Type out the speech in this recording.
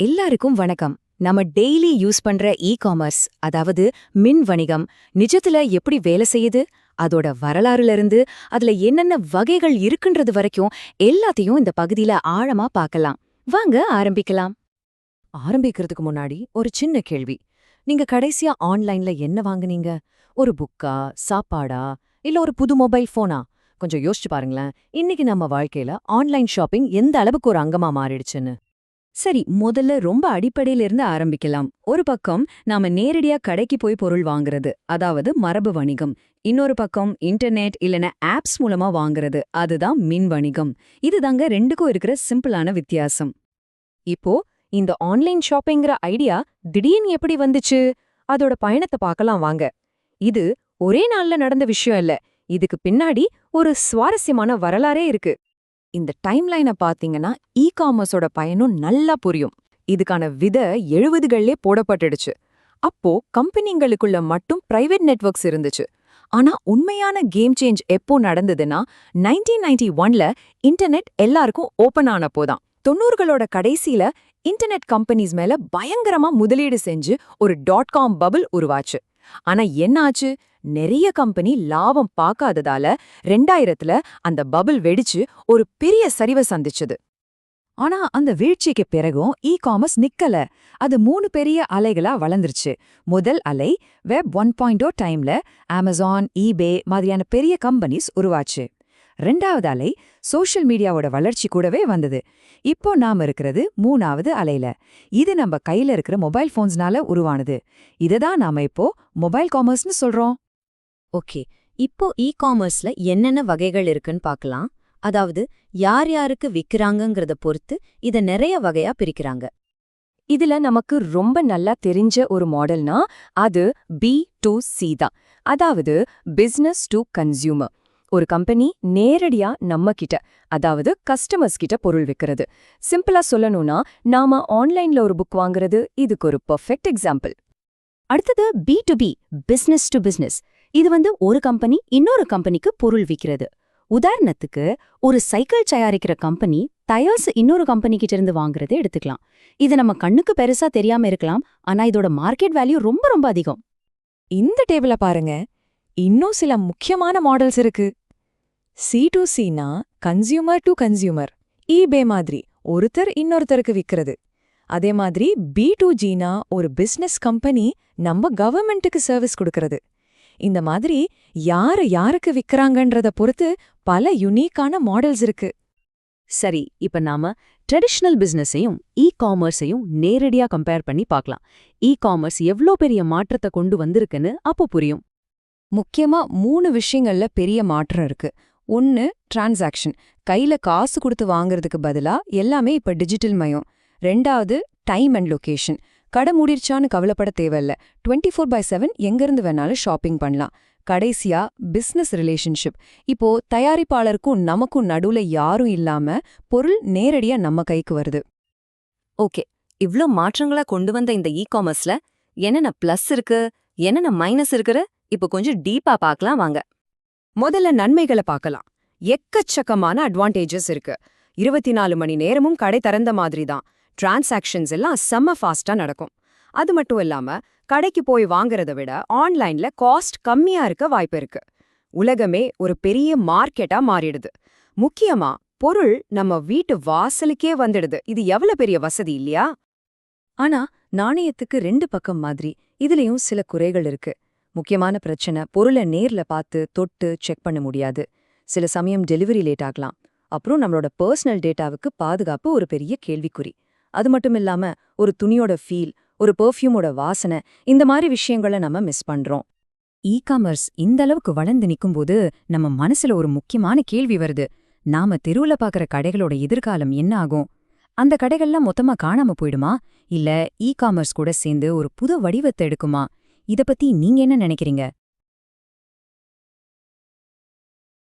எல்லாருக்கும் வணக்கம். நம்ம டெய்லி யூஸ் பண்ற இ காமர்ஸ் அதாவது மின் வணிகம் நிஜத்துல எப்படி வேலை செய்யுது? அதோட வரலாறுல இருந்து அதுல என்னென்ன வகைகள் இருக்குன்றது வரைக்கும் எல்லாத்தையும் இந்த பகுதியில ஆழமா பார்க்கலாம். வாங்க ஆரம்பிக்கலாம். ஆரம்பிக்கிறதுக்கு முன்னாடி ஒரு சின்ன கேள்வி. நீங்க கடைசியா ஆன்லைன்ல என்ன வாங்குனீங்க? ஒரு புக்கா சாப்பாடா இல்ல ஒரு புது மொபைல் போனா கொஞ்சம் யோசிச்சு பாருங்களேன். இன்னைக்கு நம்ம வாழ்க்கையில ஆன்லைன் ஷாப்பிங் எந்த அளவுக்கு ஒரு அங்கமா மாறிடுச்சுன்னு. சரி முதல்ல ரொம்ப அடிப்படையில இருந்து ஆரம்பிக்கலாம். ஒரு பக்கம் நாம நேரடியா கடைக்கு போய் பொருள் வாங்குறது அதாவது மரபு வணிகம். இன்னொரு பக்கம் இன்டர்நெட் இல்லனா ஆப்ஸ் மூலமா வாங்குறது அதுதான் மின் வணிகம். இதுதாங்க ரெண்டுக்கும் இருக்கிற சிம்பிளான வித்தியாசம். இப்போ இந்த ஆன்லைன் ஷாப்பிங்கிற ஐடியா திடீர்னு எப்படி வந்துச்சு? அதோட பயணத்தை பார்க்கலாம் வாங்க. இது ஒரே நாள்ல நடந்த விஷயம் இல்ல இதுக்கு பின்னாடி ஒரு சுவாரஸ்யமான வரலாறே இருக்கு. இந்த டைம்லைனை பாத்தீங்கன்னா இ காமர்ஸோட பயனும் நல்லா புரியும். இதுக்கான வித எழுபதுகள்லே போடப்பட்டுடுச்சு. அப்போ கம்பெனிங்களுக்குள்ள மட்டும் பிரைவேட் நெட்வொர்க்ஸ் இருந்துச்சு. ஆனா உண்மையான கேம் சேஞ்ச் எப்போ நடந்ததுன்னா நைன்டீன் நைன்டி ஒன்ல இன்டர்நெட் எல்லாருக்கும் ஓபன் ஆனப்போதான் தொண்ணூறுகளோட கடைசியில இன்டர்நெட் கம்பெனிஸ் மேல பயங்கரமா முதலீடு செஞ்சு ஒரு டாட் காம் பபுள் உருவாச்சு. ஆனா என்ன ஆச்சு நிறைய கம்பெனி லாபம் பார்க்காததால ரெண்டாயிரத்துல அந்த பபிள் வெடிச்சு ஒரு பெரிய சரிவை சந்திச்சது. ஆனா அந்த வீழ்ச்சிக்கு பிறகும் இ காமர்ஸ் நிக்கல. அது மூணு பெரிய அலைகளா வளர்ந்துருச்சு. முதல் அலை வெப் ஒன் பாயிண்ட் டைம்ல அமேசான் ஈபே மாதிரியான பெரிய கம்பெனிஸ் உருவாச்சு. ரெண்டாவது அலை சோஷியல் மீடியாவோட வளர்ச்சி கூடவே வந்தது. இப்போ நாம இருக்கிறது மூணாவது அலையில. இது நம்ம கையில இருக்கிற மொபைல் போன்ஸ்னால உருவானது. இததான் நாம இப்போ மொபைல் காமர்ஸ்னு சொல்றோம். ஓகே. இப்போ இ காமர்ஸ்ல என்னென்ன வகைகள் இருக்குன்னு பார்க்கலாம். அதாவது யார் யாருக்கு விற்கிறாங்கங்கிறத பொறுத்து இத நிறைய வகையா பிரிக்கிறாங்க. இதுல நமக்கு ரொம்ப நல்லா தெரிஞ்ச ஒரு மாடல்னா அது பி டு சி தான். அதாவது பிசினஸ் டு கன்சியூமர் ஒரு கம்பெனி நேரடியா நம்ம கிட்ட அதாவது கஸ்டமர்ஸ் கிட்ட பொருள் விக்கிறது. சிம்பிளா சொல்லணும்னா நாம ஆன்லைன்ல ஒரு புக் வாங்குறது இதுக்கு ஒரு பெர்ஃபெக்ட் எக்ஸாம்பிள் அடுத்தது B to B business to business இது வந்து ஒரு கம்பெனி இன்னொரு கம்பெனிக்கு பொருள் விக்கிறது. உதாரணத்துக்கு ஒரு சைக்கிள் தயாரிக்கிற கம்பெனி டயர்ஸ் இன்னொரு கம்பெனி கிட்ட இருந்து வாங்குறதை எடுத்துக்கலாம். இது நம்ம கண்ணுக்கு பெருசா தெரியாம இருக்கலாம் ஆனா இதோட மார்க்கெட் வேல்யூ ரொம்ப ரொம்ப அதிகம். இந்த டேபிள பாருங்க. இன்னும் சில முக்கியமான மாடல்ஸ் இருக்கு. சி டு சினா கன்சியூமர் டு கன்சியூமர் இபே மாதிரி ஒருத்தர் இன்னொருத்தருக்கு விற்கிறது அதே மாதிரி பி டு ஜீனா ஒரு பிசினஸ் கம்பெனி நம்ம கவர்மெண்ட்டுக்கு சர்வீஸ் கொடுக்கறது. இந்த மாதிரி யாரு யாருக்கு விற்கிறாங்கன்றத பொறுத்து பல யுனீக்கான மாடல்ஸ் இருக்கு. சரி இப்ப நாம ட்ரெடிஷ்னல் பிசினஸையும் இ காமர்ஸையும் நேரடியா கம்பேர் பண்ணி பார்க்கலாம். இ காமர்ஸ் எவ்ளோ பெரிய மாற்றத்தை கொண்டு வந்திருக்குன்னு அப்போ புரியும். முக்கியமா மூணு விஷயங்கள்ல பெரிய மாற்றம் இருக்கு. ஒன்னு டிரான்சாக்ஷன் கையில காசு கொடுத்து வாங்குறதுக்கு பதிலா எல்லாமே இப்ப டிஜிட்டல் மயம். ரெண்டாவது டைம் அண்ட் லொகேஷன் கடை மூடிருச்சான்னு கவலைப்பட தேவையில்ல. டுவெண்ட்டி ஃபோர் பை செவன் எங்கிருந்து வேணாலும் ஷாப்பிங் பண்ணலாம். கடைசியா பிசினஸ் ரிலேஷன்ஷிப் இப்போ தயாரிப்பாளருக்கும் நமக்கும் நடுவுல யாரும் இல்லாம பொருள் நேரடியா நம்ம கைக்கு வருது. ஓகே. இவ்ளோ மாற்றங்களா கொண்டு வந்த இந்த இ காமர்ஸ்ல என்னென்ன பிளஸ் இருக்கு? என்னென்ன மைனஸ் இருக்குற இப்போ கொஞ்சம் டீப்பா பார்க்கலாம் வாங்க. முதல்ல நன்மைகளை பார்க்கலாம். எக்கச்சக்கமான அட்வான்டேஜஸ் இருக்கு. இருபத்தி நாலு மணி நேரமும் கடை திறந்த மாதிரி தான் டிரான்சாக்ஷன்ஸ் எல்லாம் செம்ம ஃபாஸ்டா நடக்கும். அது மட்டும் இல்லாம கடைக்கு போய் வாங்குறத விட ஆன்லைன்ல காஸ்ட் கம்மியா இருக்க வாய்ப்பு இருக்கு. உலகமே ஒரு பெரிய மார்க்கெட்டா மாறிடுது. முக்கியமா பொருள் நம்ம வீட்டு வாசலுக்கே வந்துடுது. இது எவ்வளோ பெரிய வசதி இல்லையா? ஆனா நாணயத்துக்கு ரெண்டு பக்கம் மாதிரி இதுலயும் சில குறைகள் இருக்கு. முக்கியமான பிரச்சனை பொருளை நேர்ல பார்த்து தொட்டு செக் பண்ண முடியாது. சில சமயம் டெலிவரி லேட் ஆகலாம். அப்புறம் நம்மளோட பர்சனல் டேட்டாவுக்கு பாதுகாப்பு ஒரு பெரிய கேள்விக்குறி. அது மட்டும் இல்லாம ஒரு துணியோட ஃபீல் ஒரு பெர்ஃப்யூமோட வாசனை இந்த மாதிரி விஷயங்களை நம்ம மிஸ் பண்றோம். இ காமர்ஸ் இந்த அளவுக்கு வளர்ந்து நிக்கும்போது நம்ம மனசுல ஒரு முக்கியமான கேள்வி வருது. நாம தெருவுல பாக்குற கடைகளோட எதிர்காலம் என்ன ஆகும்? அந்த கடைகள்லாம் மொத்தமா காணாம போயிடுமா? இல்ல இ காமர்ஸ் கூட சேர்ந்து ஒரு புது வடிவத்தை எடுக்குமா? இத பத்தி நீங்க என்ன நினைக்கிறீங்க?